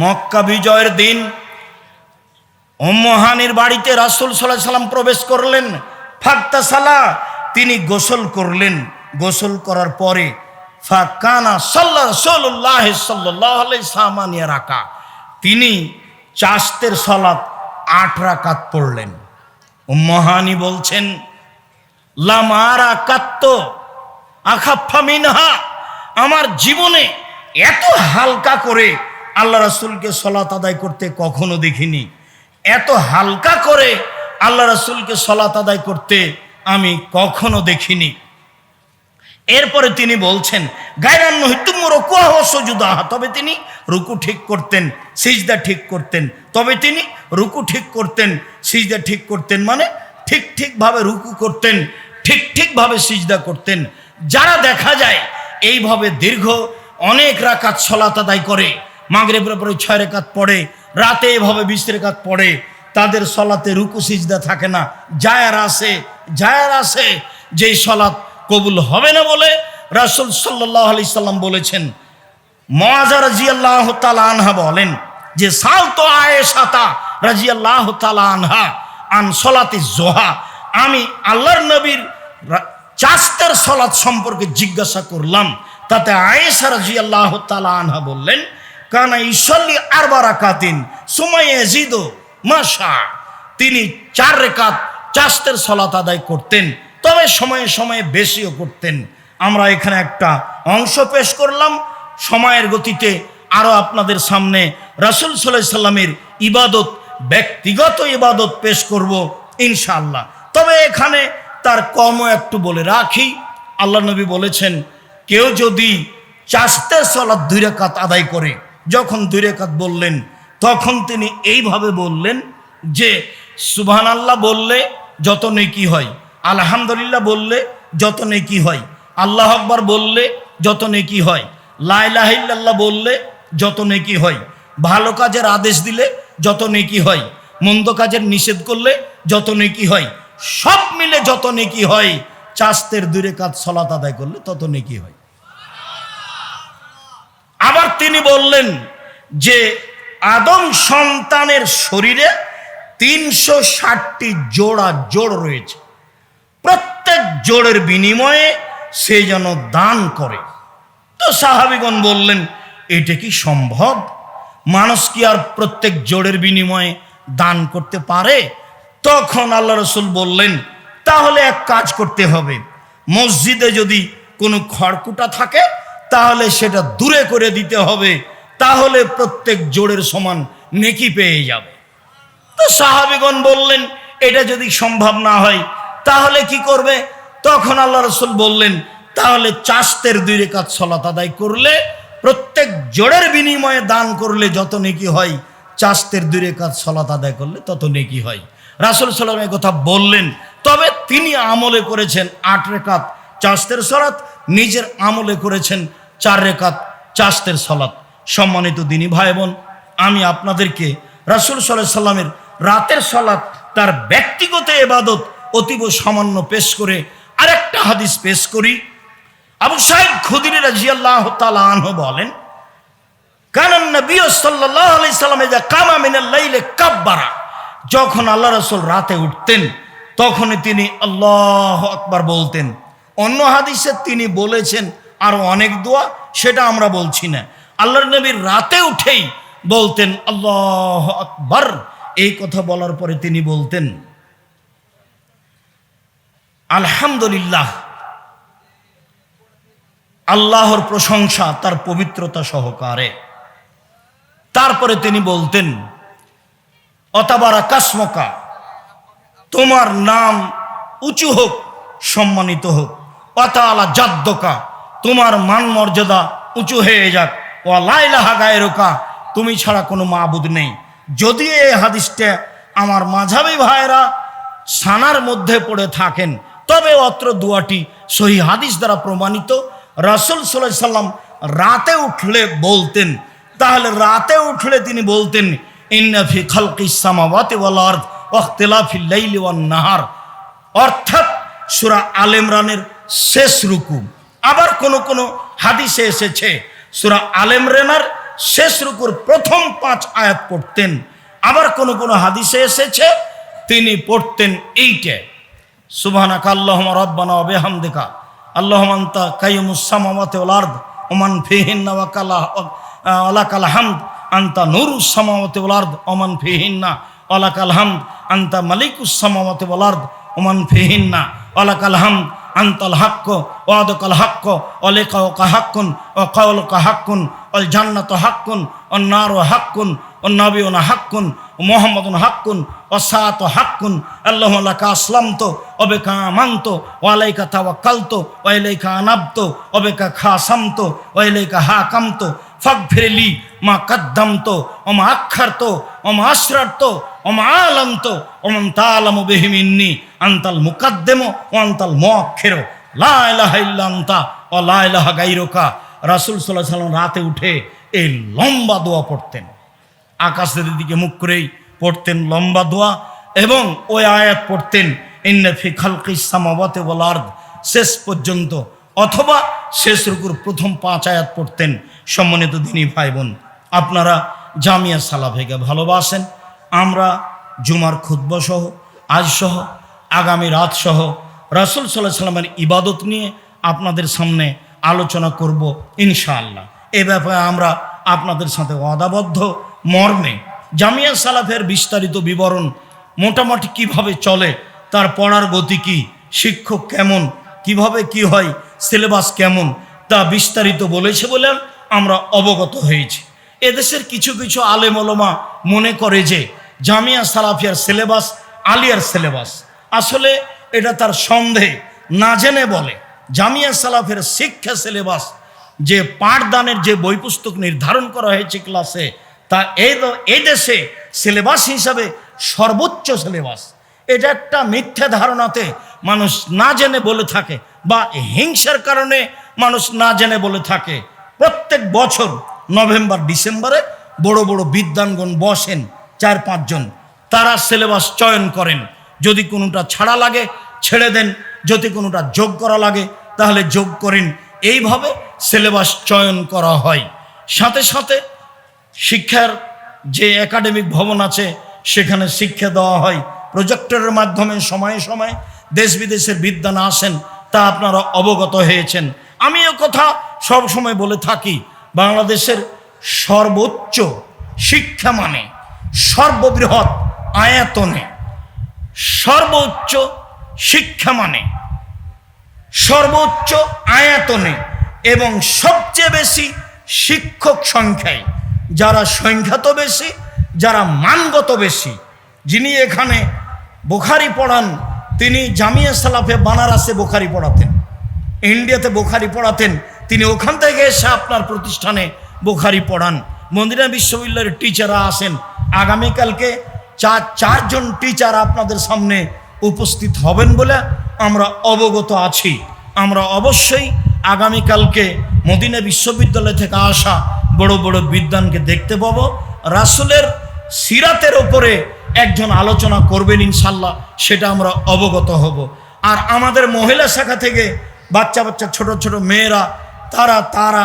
মক্কা বিজয়ের দিন ওম্মহানির বাড়িতে রাসুল সাল্লাহ সাল্লাম প্রবেশ করলেন ফাক্তা সালা তিনি গোসল করলেন। গোসল করার পরে, ফাকানা সাল্লাহ রসুল্লাহ সাল্লাহ সামানিয়া রাকা, তিনি চাস্তের সলাত আট রাকাত পড়লেন। উম্মহানি বলছেন, লামারা কাত্ত, আখাফা মিনহা, আমার জীবনে এত হালকা করে আল্লাহ রাসুলকে সলাত আদায় করতে কখনো দেখিনি। এত হালকা করে আল্লাহ রাসুলকে সলাত আদায় করতে আমি কখনো দেখিনি। এরপরে তিনি বলছেন গায়রান্ন হিতুম রকুয়াহ সজুদাহা তবে তিনি রুকু ঠিক করতেন, সিজদা ঠিক করতেন। তবে তিনি রুকু ঠিক করতেন, সিজদা ঠিক করতেন মানে ঠিক ঠিকভাবে রুকু করতেন, ঠিক ঠিকভাবে সিজদা করতেন। যারা দেখা যায়, এইভাবে দীর্ঘ অনেক রাকাত সলাত আদায় করে মাগরেবের পরে ছয় রেখাত পড়ে, রাতে এভাবে বিশ রেখাত পড়ে, তাদের সলাতে রুকু, সিজদা থাকে না। জায়ার আসে জায়ার আসে যেই সলাত কবুল হবে না বলে রাসুল সাল্লাহ আলি সাল্লাম বলেছেন। মজা রাজি আল্লাহ আনহা বলেন যে, সাল তো আয়েশাতা রাজি আল্লাহ আনহা আন সলাতে জোহা। আমি আল্লাহর নবীর চাস্তের সলাৎ সম্পর্কে জিজ্ঞাসা করলাম। তাতে আয়েশা রাজি আল্লাহ আনহা বললেন কানা ইসল্লি আরবা রাকাতিন, সময় জিদো মাসা তিনি চার রেখাত চাস্তের সলাত আদায় করতেন, তবে সময়ে সময়ে বেশিও করতেন। আমরা এখানে একটা অংশ পেশ করলাম, সময়ের গতিতে আরও আপনাদের সামনে রাসুল সাল্লাহ সাল্লামের ইবাদত, ব্যক্তিগত ইবাদত পেশ করব, ইনশাআল্লাহ। তবে এখানে তার কর্ম একটু বলে রাখি, আল্লাহ নবী বলেছেন, কেউ যদি চাস্তের সলাৎ দুই রেখাত আদায় করে যখন দুই রেখাত বললেন, তখন তিনি এইভাবে বললেন যে সুবহান আল্লাহ বললে যত নেকি হয়, আলহামদুলিল্লাহ বললে যত নেকি হয়, আল্লাহ আকবার বললে যত নেকি হয় লাইলাহিল্লাহ বললে যত নেকি হয়, ভালো কাজের আদেশ দিলে যত নেকি হয়, মন্দ কাজের নিষেধ করলে যত নেকি হয়, সব মিলে যত নেকি হয় চাস্তের দূরে কাজ সলাত আদায় করলে তত নেকি হয়। তিনি বললেন যে আদম সন্তানের শরীরে তিনশো ষাটটি জোড়া জোড় রয়েছে। প্রত্যেক জোড়ের বিনিময়ে সে যেন দান করে। তো সাহাবিগণ বললেন, এটা কি সম্ভব? মানুষ কি আর প্রত্যেক জোড়ের বিনিময়ে দান করতে পারে? তখন আল্লাহ রসুল বললেন, তাহলে এক কাজ করতে হবে। মসজিদে যদি কোনো খড়কুটা থাকে তাহলে সেটা দূরে করে দিতে হবে, তাহলে প্রত্যেক জোড়ের সমান নেকি পেয়ে যাবে। তো সাহাবিগণ বললেন, এটা যদি সম্ভব না হয়, তাহলে কি করবে? তখন আল্লাহ রসুল বললেন, তাহলে চাস্তের দুই রেখাত সলাত আদায় করলে, প্রত্যেক জোড়ের বিনিময়ে দান করলে যত নেকি হয় চাস্তের দুই রেখাত সলাত আদায় করলে তত নেকি হয়। রাসুল সাল্লাম কথা বললেন, তবে তিনি আমলে করেছেন আট রেখাত চাস্তের সলাত নিজের আমলে করেছেন চার রেখাত চাস্তের সলাত। সম্মানিত দিনী ভাই বোন আমি আপনাদেরকে রাসুল সাল্লাহ সাল্লামের রাতের সলাৎ তার ব্যক্তিগত এবাদত অতীব সামান্য পেশ করে আরেকটা হাদিস পেশ করি। আবু সাহেব খুদির রাজিয়াল্লাহ তালাহ বলেন কারণ নবী সাল্লাহ আলি সাল্লামে যা কামা মিনাল লাইলে কাব্বারা। যখন আল্লাহ রসুল রাতে উঠতেন, তখনই তিনি আল্লাহ আকবার বলতেন। অন্য হাদিসে তিনি বলেছেন আরও অনেক দোয়া, সেটা আমরা বলছি না। আল্লাহর নবীর রাতে উঠেই বলতেন, আল্লাহ আকবার। এই কথা বলার পরে তিনি বলতেন, আলহামদুলিল্লাহ। আল্লাহর প্রশংসা তার পবিত্রতা সহকারে। তারপরে তিনি বলতেন অতাবারা কাসমকা তোমার নাম উঁচু হোক, সম্মানিত হোক। অতালা জাদ্দকা তোমার মান মর্যাদা উঁচু হয়ে যাক। ও লাইলাহা গায়েরকা, তুমি ছাড়া কোনো মাবুদ নেই। যদি এই হাদিসটা আমার মাঝাবি ভাইরা সানার মধ্যে পড়ে থাকেন, তবে অত্র দুয়াটি সহি হাদিস দ্বারা প্রমাণিত। রাসুল সাল্লাহ সাল্লাম রাতে উঠলে বলতেন, তাহলে রাতে উঠলে তিনি বলতেন ইন্নাফি খালকি সামাওয়াতি ওয়াল আরদ ওয়াখতিলাফিল লাইলি ওয়ান নাহার। অর্থাৎ সূরা আল ইমরানের শেষ রুকু। আবার কোন কোন হাদিসে এসেছে, সূরা আল ইমরানের শেষ রুকুর প্রথম পাঁচ আয়াত পড়তেন। আবার কোন কোন হাদিসে এসেছে, তিনি পড়তেন এইটে। সুবহানাকা আল্লাহুম্মা রাব্বানা বিহামদিকা। ওয়াল আরদ ওমান ফিহিন্না আনতা নূরুস সামাওয়াতি ওয়াল আরদ ওমান ফিহিন্না ওয়ালাকাল হামদ। আনতা মালিকুস সামাওয়াতি ওয়াল আরদ ওমান ফিহিন্না ওয়ালাকাল হামদ। আনতাল হাক্ক, ওয়াদকাল হাক্ক ওয়ালিকাউকা হাক্কুন ওয়া কাওলুকা হাক্কুন ওয়াল জান্নাতু হাক্কুন ওয়ান নারু হাক্কুন ওয়ান নাবিয়ুনা হাক্কুন, মোহাম্মদুন হাক্কুন, ওসাত হাক্কুন আল্লাহ লাকা আসলামতো অবেকা আমান্ত, ওয়ালাইকা তাওয়াক্কালতো, ওয়াইলাইকা আনাবতো অবেকা খাসামতো, ওয়াইলাইকা হাকামতো, ফাগফিরলি মা কাদ্দামতো, ওমা আক্ষারতো ওমা আশরারতো ওমা আলামতো, ওমান তালামু বিহি মিন্নি আনতাল রাতে উঠে এই লম্বা দোয়া পড়তেন। আকাশের দিকে মুখ করেই পড়তেন লম্বা দোয়া এবং ওই আয়াত পড়তেন ইন্নফি খালকি ওয়াল আরদ শেষ পর্যন্ত অথবা শেষ রুকুর প্রথম পাঁচ আয়াত পড়তেন। সম্মানিত দিনী ভাই বোন, আপনারা জামিয়া সালাফেকে ভালোবাসেন আমরা জুমার খুদ্ব সহ, আজ সহ, আগামী রাত সহ রাসুল সাল্লাহ সাল্লামের ইবাদত নিয়ে আপনাদের সামনে আলোচনা করব ইনশাআল্লাহ। এ ব্যাপারে আমরা আপনাদের সাথে অদাবদ্ধ মর্মে জামিয়া সালাফের বিস্তারিত বিবরণ মোটামুটি কীভাবে চলে, তার পড়ার গতি কি, শিক্ষক কেমন, কীভাবে কি হয়, সিলেবাস কেমন, তা বিস্তারিত বলেছে বলে আমরা অবগত হয়েছি। এদেশের কিছু কিছু আলেম ওলমা মনে করে যে জামিয়া সালাফিয়ার সিলেবাস, আলিয়ার সিলেবাস। আসলে এটা তার সন্দেহে, না জেনে বলে। জামিয়া সালাফের শিক্ষা সিলেবাস যে পাঠদানের যে বই পুস্তক নির্ধারণ করা হয়েছে ক্লাসে, তা এই দেশে সিলেবাস হিসাবে সর্বোচ্চ সিলেবাস। এটা একটা মিথ্যা ধারণাতে মানুষ না জেনে বলে থাকে বা হিংসার কারণে মানুষ না জেনে বলে থাকে। প্রত্যেক বছর নভেম্বর, ডিসেম্বরে বড় বড় বিদ্যানগণ বসেন চার পাঁচজন তারা সিলেবাস চয়ন করেন। যদি কোনোটা ছাড়া লাগে, ছেড়ে দেন। যদি কোনোটা যোগ করা লাগে, তাহলে যোগ করেন। এইভাবে সিলেবাস চয়ন করা হয়। সাথে সাথে শিক্ষার যে একাডেমিক ভবন আছে, সেখানে শিক্ষা দেওয়া হয়। প্রজেক্টরের মাধ্যমে সময়ে সময়ে দেশ বিদেশের বিদ্যান আসেন, তা আপনারা অবগত হয়েছেন। আমি এ কথা সব সময় বলে থাকি, বাংলাদেশের সর্বোচ্চ শিক্ষা মানে সর্ববৃহৎ আয়তনে, সর্বোচ্চ শিক্ষা মানে সর্বোচ্চ আয়তনে এবং সবচেয়ে বেশি শিক্ষক সংখ্যায়, যারা সংখ্যা তো বেশি, যারা মানগত বেশি, যিনি এখানে বোখারি পড়ান, তিনি জামিয়া সালাফে বানারসে বোখারি পড়াতেন, ইন্ডিয়াতে বোখারি পড়াতেন, তিনি ওখান থেকে এসে আপনার প্রতিষ্ঠানে বোখারি পড়ান মন্দিরা বিশ্ববিদ্যালয়ের টিচাররা আসেন আগামীকালকে চার চারজন টিচার আপনাদের সামনে উপস্থিত হবেন বলে আমরা অবগত আছি। আমরা অবশ্যই আগামীকালকে মদিনা বিশ্ববিদ্যালয় থেকে আসা বড় বড় বিদ্যানকে দেখতে পাবো। রাসুলের সিরাতের ওপরে একজন আলোচনা করবেন ইনশাল্লাহ সেটা আমরা অবগত হব। আর আমাদের মহিলা শাখা থেকে বাচ্চা বাচ্চা ছোট ছোট মেয়েরা, তারা তারা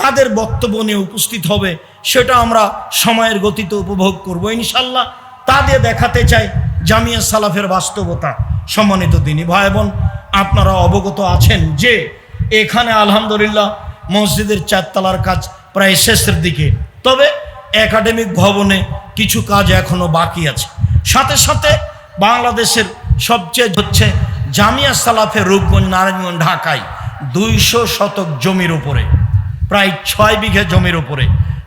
তাদের বক্তব্য নিয়ে উপস্থিত হবে, সেটা আমরা সময়ের গতিতে উপভোগ করব। ইনশাল্লাহ তা দিয়ে দেখাতে চাই জামিয়া সালাফের বাস্তবতা। সম্মানিত দিনী ভাই বোন আপনারা অবগত আছেন যে এখানে আলহামদুলিল্লাহ মসজিদের চারতলার কাজ প্রায় শেষের দিকে। তবে একাডেমিক ভবনে কিছু কাজ এখনও বাকি আছে। সাথে সাথে বাংলাদেশের সবচেয়ে হচ্ছে জামিয়া সালাফের রূপগঞ্জ, নারায়ণগঞ্জ, ঢাকায় দুইশো শতক জমির উপরে। প্রায় ছয় বিঘা জমির উপরে,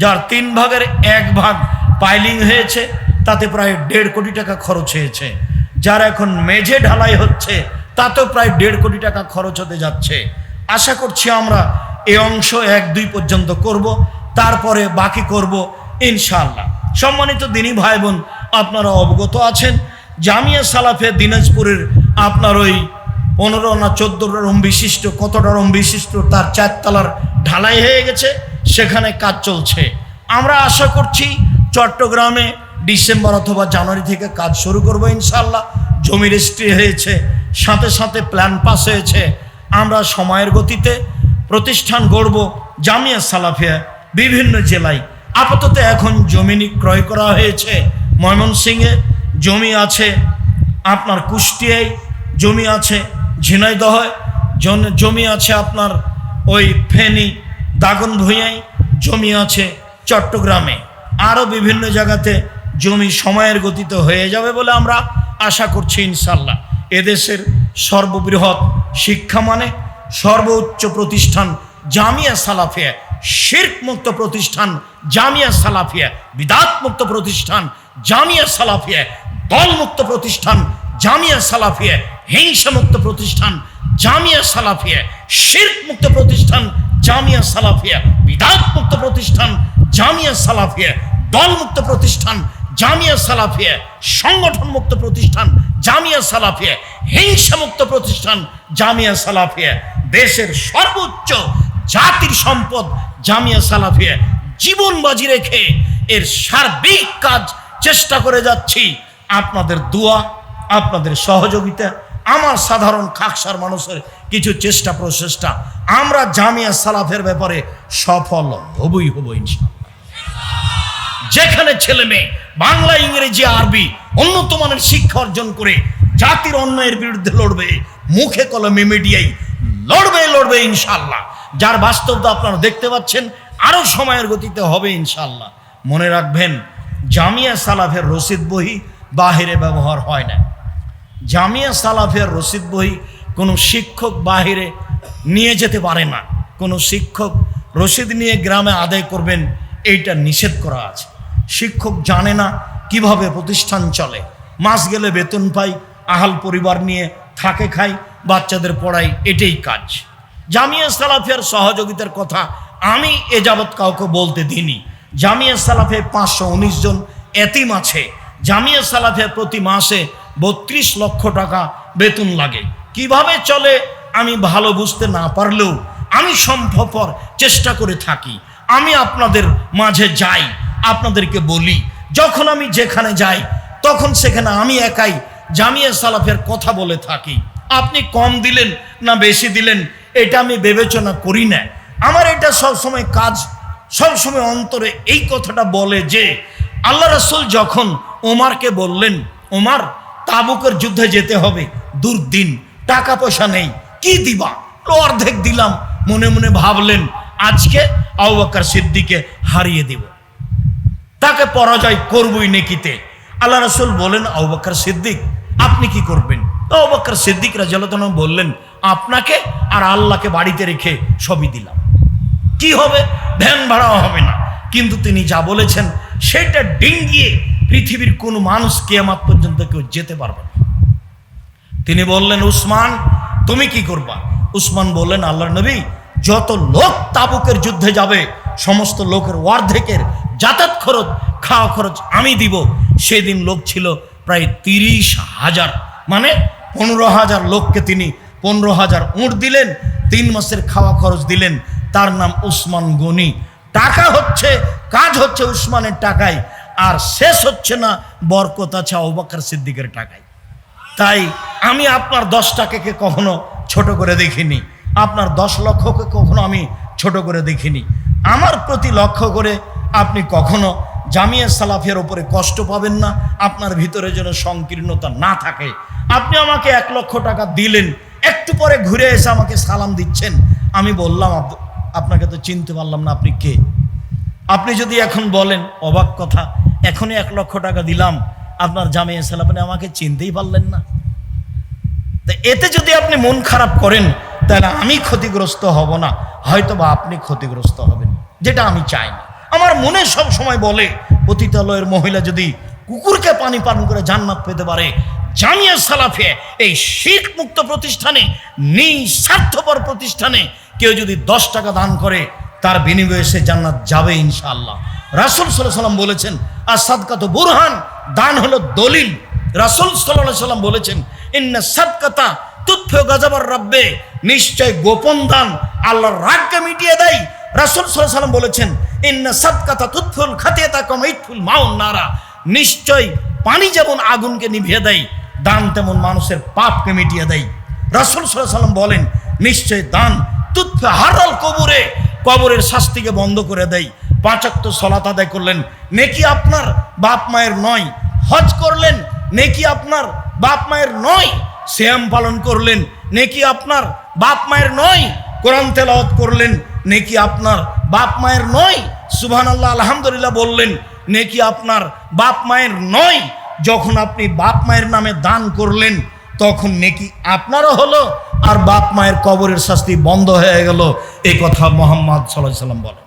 যার তিন ভাগের এক ভাগ পাইলিং হয়েছে, তাতে প্রায় দেড় কোটি টাকা খরচ হয়েছে। যার এখন মেঝে ঢালাই হচ্ছে, তাতেও প্রায় দেড় কোটি টাকা খরচ হতে যাচ্ছে। আশা করছি আমরা এই অংশ এক দুই পর্যন্ত করব, তারপরে বাকি করব ইনশাআল্লাহ। সম্মানিত দিনী ভাই বোন, আপনারা অবগত আছেন, জামিয়া সালাফে দিনাজপুরের আপনার ওই পনেরো না চোদ্দোটা রুম বিশিষ্ট, কতটা রুম বিশিষ্ট, তার চারতলার ঢালাই হয়ে গেছে, সেখানে কাজ চলছে। আমরা আশা করছি চট্টগ্রামে ডিসেম্বর অথবা জানুয়ারি থেকে কাজ শুরু করব ইনশাল্লাহ জমি রেজিস্ট্রি হয়েছে, সাথে সাথে প্ল্যান পাস হয়েছে। আমরা সময়ের গতিতে প্রতিষ্ঠান গড়ব জামিয়া সালাফিয়া বিভিন্ন জেলায়। আপাতত এখন জমি ক্রয় করা হয়েছে ময়মনসিংহে। জমি আছে আপনার কুষ্টিয়ায়, জমি আছে ঝিনাইদহে জন- জমি আছে আপনার ওই ফেনী দাগন ভুঁইয়ায় জমি আছে চট্টগ্রামে। আরও বিভিন্ন জায়গাতে জমি সময়ের গতিতে হয়ে যাবে বলে আমরা আশা করছি ইনশাল্লাহ এদেশের সর্ববৃহৎ শিক্ষা মানে সর্বোচ্চ প্রতিষ্ঠান জামিয়া সালাফিয়া শির্ক মুক্ত প্রতিষ্ঠান জামিয়া সালাফিয়া বিদাত মুক্ত প্রতিষ্ঠান জামিয়া সালাফিয়া, দলমুক্ত প্রতিষ্ঠান জামিয়া সালাফিয়া হিংসা মুক্ত প্রতিষ্ঠান জামিয়া সালাফিয়া শির্ক মুক্ত প্রতিষ্ঠান জামিয়া সালাফিয়া বিদাত মুক্ত প্রতিষ্ঠান জামিয়া সালাফিয়া দল মুক্ত প্রতিষ্ঠান জামিয়া সালাফিয়া সংগঠন মুক্ত প্রতিষ্ঠান জামিয়া সালাফিয়া হিংসা মুক্ত প্রতিষ্ঠান জামিয়া সালাফিয়া, দেশের সর্বোচ্চ জাতির সম্পদ জামিয়া সালাফিয়া। জীবন বাজি রেখে এর সার্বিক কাজ চেষ্টা করে যাচ্ছি। আপনাদের দোয়া আপনাদের সহযোগিতা, আমার সাধারণ খাকসার মানুষের কিছু চেষ্টা প্রচেষ্টা, আমরা জামিয়া সালাফের ব্যাপারে সফল হবই হব ইনশাল্লাহ যেখানে ছেলে মেয়ে, বাংলা, ইংরেজি, আরবি, উন্নত মানের শিক্ষা অর্জন করে জাতির অন্যায়ের বিরুদ্ধে লড়বে, মুখে কলমে মিডিয়াই লড়বে লড়বে ইনশাল্লাহ যার বাস্তবতা আপনারা দেখতে পাচ্ছেন, আরও সময়ের গতিতে হবে ইনশাল্লাহ মনে রাখবেন, জামিয়া সালাফের রসিদ বহি বাহিরে ব্যবহার হয় না। জামিয়া সালাফের রসিদ বই কোনো শিক্ষক বাহিরে নিয়ে যেতে পারে না। কোনো শিক্ষক রসিদ নিয়ে গ্রামে আদায় করবেন, এইটা নিষেধ করা আছে। শিক্ষক জানে না কীভাবে প্রতিষ্ঠান চলে। মাস গেলে বেতন পাই, আহাল পরিবার নিয়ে থাকে খাই, বাচ্চাদের পড়াই, এটাই কাজ। জামিয়া সালাফিয়ার সহযোগিতার কথা আমি এ যাবৎ কাউকে বলতে দিইনি। জামিয়া সালাফে পাঁচশো উনিশ জন এতিম আছে। জামিয়া সালাফে প্রতি মাসে বত্রিশ লক্ষ টাকা বেতন লাগে। কীভাবে চলে? আমি ভালো বুঝতে না পারলেও আমি সম্ভবপর চেষ্টা করে থাকি। আমি আপনাদের মাঝে যাই, আপনাদেরকে বলি। যখন আমি যেখানে যাই, তখন সেখানে আমি একাই জামিয়া সালাফের কথা বলে থাকি। আপনি কম দিলেন না বেশি দিলেন, এটা আমি বিবেচনা করি না। আমার এটা সবসময় কাজ, সবসময় অন্তরে এই কথাটা বলে যে, আল্লাহ রসুল যখন ওমারকে বললেন ওমার তাবুকের যুদ্ধে যেতে হবে। দুর্দিন টাকা পয়সা নেই। কি দিবা? অর্ধেক দিলাম। মনে মনে ভাবলেন, আজকে আউবাকার সিদ্দিকে হারিয়ে দেব। তাকে পরাজয় করবই নেকিতে। আল্লাহ রসুল বলেন আউবাকার সিদ্দিক, আপনি কি করবেন? আউবাকার সিদ্দিক রাজালতন বললেন, আপনাকে আর আল্লাহকে বাড়িতে রেখে সবই দিলাম। কি হবে? ভ্যান ভাড়াও হবে না। কিন্তু তিনি যা বলেছেন, সেটা ডিঙ্গিয়ে পৃথিবীর কোনো মানুষ কেয়ামাত পর্যন্ত কেউ যেতে পারবে না। তিনি বললেন, উসমান, তুমি কি করবা? উসমান বললেন আল্লাহ নবী, যত লোক তাবুকের যুদ্ধে যাবে, সমস্ত লোকের অর্ধেকের যাতায়াত খরচ, খাওয়া খরচ আমি দিব। সেদিন লোক ছিল প্রায় তিরিশ হাজার। মানে পনেরো হাজার লোককে তিনি পনেরো হাজার উঁট দিলেন, তিন মাসের খাওয়া খরচ দিলেন। তার নাম উসমান গনি। টাকা হচ্ছে, কাজ হচ্ছে উসমানের টাকায়। আর শেষ হচ্ছে না, বরকত আছে অবাকার সিদ্দিকের টাকায়। তাই আমি আপনার দশ টাকাকে কখনো ছোট করে দেখিনি। আপনার দশ লক্ষকে কখনো আমি ছোট করে দেখিনি। আমার প্রতি লক্ষ্য করে আপনি কখনো জামিয়া সালাফের ওপরে কষ্ট পাবেন না, আপনার ভিতরে যেন সংকীর্ণতা না থাকে। আপনি আমাকে এক লক্ষ টাকা দিলেন, একটু পরে ঘুরে এসে আমাকে সালাম দিচ্ছেন। আমি বললাম, আপ- আপনাকে তো চিনতে পারলাম না, আপনি কে? আপনি যদি এখন বলেন, অবাক কথা, এখনই এক লক্ষ টাকা দিলাম, আপনার জামিয়া সালাফে আমাকে চিনতেই পারলেন না। এতে যদি আপনি মন খারাপ করেন, তাহলে আমি ক্ষতিগ্রস্ত হব না হয়তো বা আপনি ক্ষতিগ্রস্ত হবেন, যেটা আমি চাই না। আমার মনে সব সময় বলে পতিতালয়ের মহিলা যদি কুকুরকে পানি পান করে জান্নাত পেতে পারে জামিয়া সালাফে এই শিখ মুক্ত প্রতিষ্ঠানে, নিঃস্বার্থপর প্রতিষ্ঠানে কেউ যদি দশ টাকা দান করে তার বিনিময়ে সে জান্নাত যাবে ইনশাআল্লাহ। রাসুল সাল্লাম বলেছেন আর সাদকাত বুরহান দান হলো দলিল। রাসুল সাল্লাম বলেছেন, ইন্না সাদকাতা গাজাবার রব্বে নিশ্চয় গোপন দান আল্লাহর রাগকে মিটিয়ে দেয়। রাসুল সাল্লাম বলেছেন, ইন্না সাদকাতা তুৎফুল খাতিয়াতা কম ইতফুল মাউন নারা নিশ্চয় পানি যেমন আগুনকে নিভিয়ে দেয়, দান তেমন মানুষের পাপকে মিটিয়ে দেয়। রাসুল সাল্লাহ সাল্লাম বলেন, নিশ্চয় দান কবরে, কবরের শাস্তিকে বন্ধ করে দেয় পাঁচাত্ত সলাত আদায় করলেন, নেকি আপনার বাপ মায়ের নয়। হজ করলেন, নেকি আপনার বাপ মায়ের নয়। শ্যাম পালন করলেন, নেকি আপনার বাপ মায়ের নয়। কোরআন তেলাওয়াত করলেন, নেকি আপনার বাপ মায়ের নয়। সুবহান আল্লাহ আলহামদুলিল্লাহ বললেন, নেকি আপনার বাপ মায়ের নয়। যখন আপনি বাপ মায়ের নামে দান করলেন, তখন নেকি আপনারও হলো। আর বাপ মায়ের কবরের শাস্তি বন্ধ হয়ে গেল। এই কথা মোহাম্মদ সাল্লাহ সাল্লাম বলেন।